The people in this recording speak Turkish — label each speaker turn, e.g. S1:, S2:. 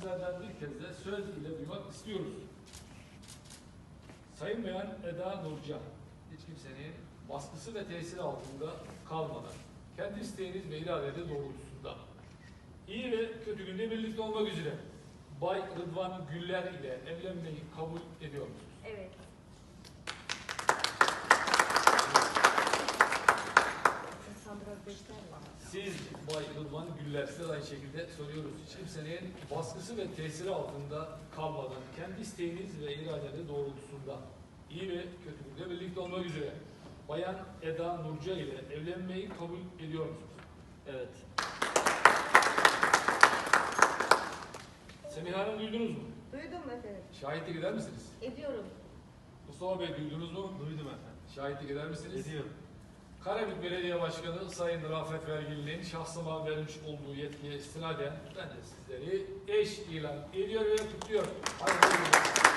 S1: sizlerden bir kez de söz ile duymak istiyoruz. Sayın Beyan Eda Nurca, hiç kimsenin baskısı ve tesiri altında kalmadan, kendi isteğiniz ve iradeniz doğrultusunda, iyi ve kötü günde birlikte olmak üzere Bay Rıdvan Güller ile evlenmeyi kabul ediyor musunuz?
S2: Evet. Sandra Beşler var.
S1: Siz Bay Rıdvan Güller size de aynı şekilde soruyoruz. Kimsenin baskısı ve tesiri altında kalmadan, kendi isteğiniz ve iradeniz doğrultusunda iyi ve kötü günde birlikte olmak üzere Bayan Eda Nurca ile evlenmeyi kabul ediyor musunuz?
S3: Evet.
S1: Semiha Hanım duydunuz mu?
S2: Duydum efendim.
S1: Şahitlik eder misiniz?
S2: Ediyorum.
S1: Mustafa Bey duydunuz mu?
S3: Duydum efendim.
S1: Şahitlik eder misiniz?
S3: Ediyorum.
S1: Karabük Belediye Başkanı Sayın Rafet Vergili'nin şahsıma vermiş olduğu yetkiye istinaden ben de sizleri eş ilan ediyor ve kutluyorum. Hayırlı.